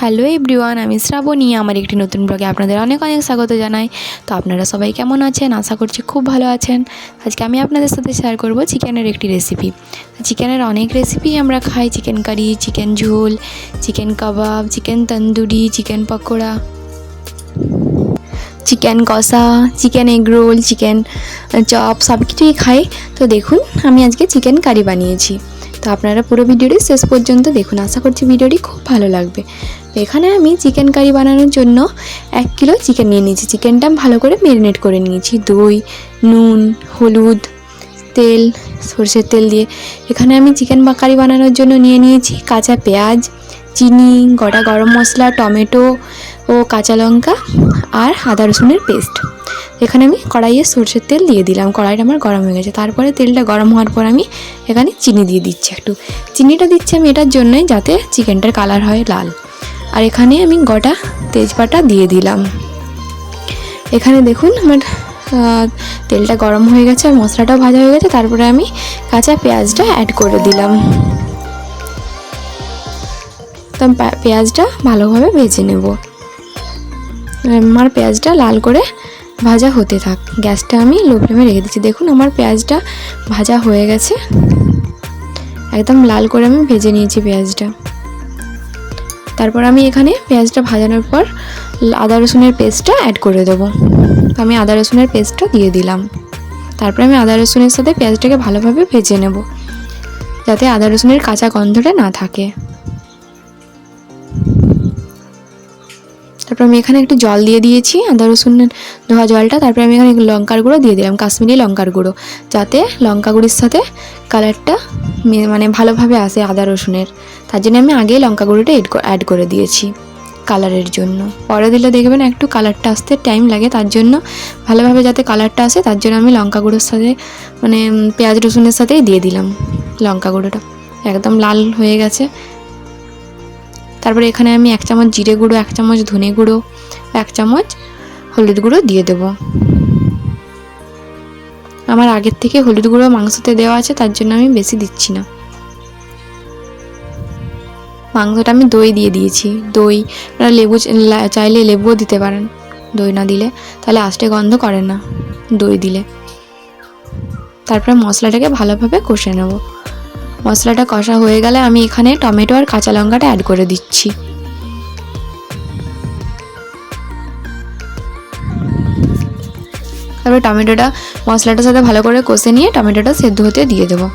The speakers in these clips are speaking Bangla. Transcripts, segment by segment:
হ্যালো এভরিওয়ান, আমি শ্রাবণী, আমার একটি নতুন ব্লগে আপনাদের অনেক অনেক স্বাগত জানাই। তো আপনারা সবাই কেমন আছেন? আশা করছি খুব ভালো আছেন। আজকে আমি আপনাদের সাথে শেয়ার করব চিকেনের একটি রেসিপি চিকেনের অনেক রেসিপি আমরা খাই। চিকেন কারি, চিকেন ঝোল, চিকেন কাবাব, chicken tandoori, chicken pakora, chicken কষা, chicken egg roll, chicken chop সব কিছুই খাই। তো দেখুন, আমি আজকে চিকেন কারি বানিয়েছি। তো আপনারা পুরো ভিডিওটি শেষ পর্যন্ত দেখুন। আশা করছি ভিডিওটি খুব ভালো লাগবে। তো এখানে আমি চিকেন কারি বানানোর জন্য এক কিলো চিকেন নিয়ে নিয়েছি। চিকেনটা ভালো করে ম্যারিনেট করে নিয়েছি। দই, নুন, হলুদ, তেল, সর্ষের তেল দিয়ে। এখানে আমি চিকেন কারি বানানোর জন্য নিয়ে নিয়েছি কাঁচা পেঁয়াজ চিনি, গোটা গরম মশলা, টমেটো ও কাঁচা লঙ্কা আর আদা রসুনের পেস্ট। এখানে আমি কড়াইয়ে সর্ষের তেল দিয়ে দিলাম। কড়াইটা আমার গরম হয়ে গেছে। তারপরে তেলটা গরম হওয়ার পর আমি এখানে চিনি দিয়ে দিচ্ছি একটু। চিনিটা দিচ্ছি আমি এটার জন্যই যাতে চিকেনটার কালার হয় লাল। আর এখানে আমি গোটা তেজপাতা দিয়ে দিলাম। এখানে দেখুন আমার তেলটা গরম হয়ে গেছে আর মশলাটাও ভাজা হয়ে গেছে। তারপরে আমি কাঁচা পেঁয়াজটা অ্যাড করে দিলাম। তো আমি পেঁয়াজটা ভালোভাবে ভেজে নেব। আমার পেঁয়াজটা লাল করে ভাজা হতে থাক। গ্যাসটা আমি লো ফ্লেমে রেখে দিচ্ছি। দেখুন, আমার পেঁয়াজটা ভাজা হয়ে গেছে। একদম লাল করে আমি ভেজে নিয়েছি পেঁয়াজটা। তারপর আমি এখানে পেঁয়াজটা ভাজানোর পর আদা রসুনের পেস্টটা অ্যাড করে দেবো। আমি আদা রসুনের পেস্টটা দিয়ে দিলাম। তারপরে আমি আদা রসুনের সাথে পেঁয়াজটাকে ভালোভাবে ভেজে নেব। যাতে আদা রসুনের কাঁচা গন্ধটা না থাকে। তারপর আমি এখানে একটু জল দিয়ে দিয়েছি, আদা রসুনের ধোয়া জলটা, তারপরে আমি এখানে লঙ্কার গুঁড়ো দিয়ে দিলাম, কাশ্মীরি লঙ্কার গুঁড়ো, যাতে লঙ্কা গুঁড়ির সাথে কালারটা মানে ভালোভাবে আসে আদা, রসুনের। তার জন্য আমি আগেই লঙ্কা গুঁড়োটা এড অ্যাড করে দিয়েছি কালারের জন্য। পরে দিলে দেখবেন একটু কালারটা আসতে টাইম লাগে, তার জন্য ভালোভাবে যাতে কালারটা আসে, তার জন্য আমি লঙ্কা গুঁড়োর সাথে মানে পেঁয়াজ, রসুনের সাথেই দিয়ে দিলাম লঙ্কা গুঁড়োটা। একদম লাল হয়ে গেছে তারপরে এখানে আমি এক চামচ জিরে গুঁড়ো, এক চামচ ধনে গুঁড়ো, এক চামচ হলুদ গুঁড়ো দিয়ে দেবো। আমার আগের থেকে হলুদ গুঁড়ো মাংসতে দেওয়া আছে, তার জন্য আমি বেশি দিচ্ছি না। মাংসটা আমি দই দিয়ে দিয়েছি। দই, আপনারা লেবু চাইলে লেবুও দিতে পারেন, দই না দিলে। তাহলে আষ্টে গন্ধ করে না, দই দিলে। তারপরে মশলাটাকে ভালোভাবে কষে নেব। মশলাটা কষা হয়ে গেলে আমি এখানে টমেটো আর কাঁচা লঙ্কাটা অ্যাড করে দিচ্ছি। তারপরে টমেটোটা, মশলাটার সাথে ভালো করে কষে নিয়ে টমেটোটা সেদ্ধ হতে দিয়ে দেবো।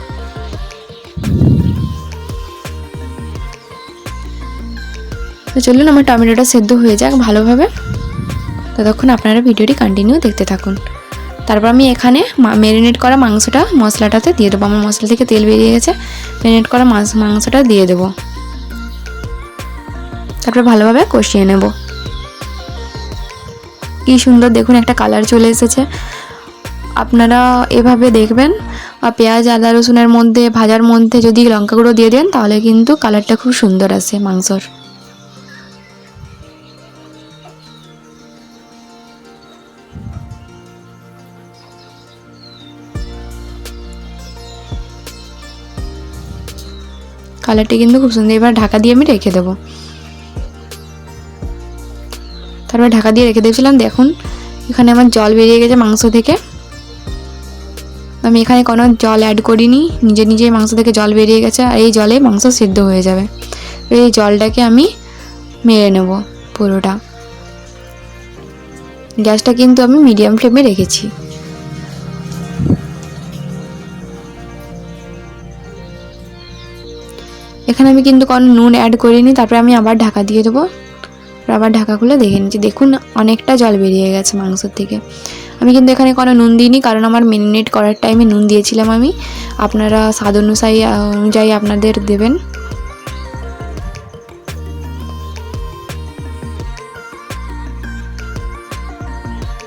তো চলুন আমার টমেটোটা সেদ্ধ হয়ে যাক ভালোভাবে। ততক্ষণ আপনারা ভিডিওটি কন্টিনিউ দেখতে থাকুন। তারপর আমি এখানে ম্যারিনেট করা মাংসটা, মশলাটাতে দিয়ে দেবো। আমার মশলা থেকে তেল বেরিয়ে গেছে। ম্যারিনেট করা মাংস মাংসটা দিয়ে দেবো। তারপরে ভালোভাবে কষিয়ে নেব। কি সুন্দর দেখুন, একটা কালার চলে এসেছে। আপনারা এভাবে দেখবেন পেঁয়াজ, আদা, রসুনের মধ্যে, ভাজার মধ্যে যদি লঙ্কা গুঁড়ো দিয়ে দেন, তাহলে কিন্তু কালারটা খুব সুন্দর আসে মাংসর। কালারটি কিন্তু খুব সুন্দর। এবার ঢাকা দিয়ে আমি রেখে দেবো। তারপর ঢাকা দিয়ে রেখে দিয়েছিলাম, দেখুন, এখানে আমার জল বেরিয়ে গেছে মাংস থেকে। আমি এখানে কোনো জল অ্যাড করিনি, নিজে নিজেই মাংস থেকে জল বেরিয়ে গেছে, আর এই জলে মাংস সিদ্ধ হয়ে যাবে। এই জলটাকে আমি মেরে নেব পুরোটা। গ্যাসটা কিন্তু আমি মিডিয়াম ফ্লেমে রেখেছি। এখানে আমি কিন্তু কোনো নুন অ্যাড করিনি, তারপরে আমি আবার ঢাকা দিয়ে দেবো। আবার ঢাকা খুলে দেখে নিচ্ছি। দেখুন, অনেকটা জল বেরিয়ে গেছে মাংসর থেকে। আমি কিন্তু এখানে কোনো নুন দিইনি, কারণ আমার মেরিনেট করার টাইমে নুন দিয়েছিলাম আমি। আপনারা স্বাদ অনুযায়ী অনুযায়ী আপনাদের দেবেন।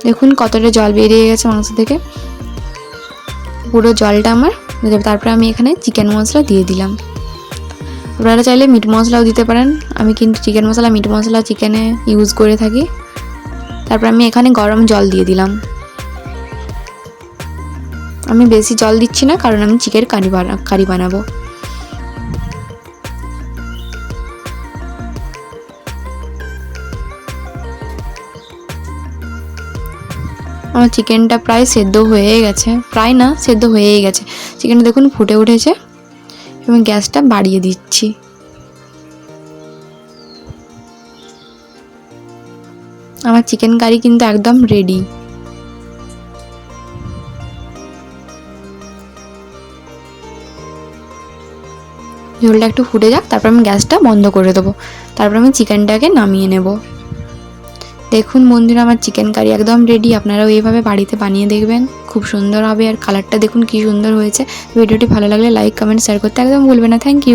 দেখুন, কতটা জল বেরিয়ে গেছে মাংস থেকে। পুরো জলটা আমার। তারপরে আমি এখানে চিকেন মশলা দিয়ে দিলাম। আপনারা চাইলে মিট মশলাও দিতে পারেন। আমি কিন্তু চিকেন মশলা মিট মশলা চিকেনে ইউজ করে থাকি। তারপর আমি এখানে গরম জল দিয়ে দিলাম। আমি বেশি জল দিচ্ছি না, কারণ আমি চিকেন কারি বানা কারি বানাবো। আমার চিকেনটা প্রায় সেদ্ধ হয়ে গেছে। প্রায় না, সেদ্ধ হয়েই গেছে। চিকেনটা দেখুন ফুটে উঠেছে। এবং গ্যাসটা বাড়িয়ে দিচ্ছি। আমার চিকেন কারি কিন্তু একদম রেডি ঝোলটা একটু ফুটে যাক, তারপর আমি গ্যাসটা বন্ধ করে দেবো। তারপর আমি চিকেনটাকে নামিয়ে নেব। দেখুন বন্ধুরা আমার চিকেন কারি একদম রেডি আপনারাও এইভাবে বাড়িতে বানিয়ে দেখবেন। খুব সুন্দর হবে আর কালারটা দেখুন কি সুন্দর হয়েছে। ভিডিওটি ভালো লাগলে লাইক কমেন্ট শেয়ার করতে একদম ভুলবে না। Thank you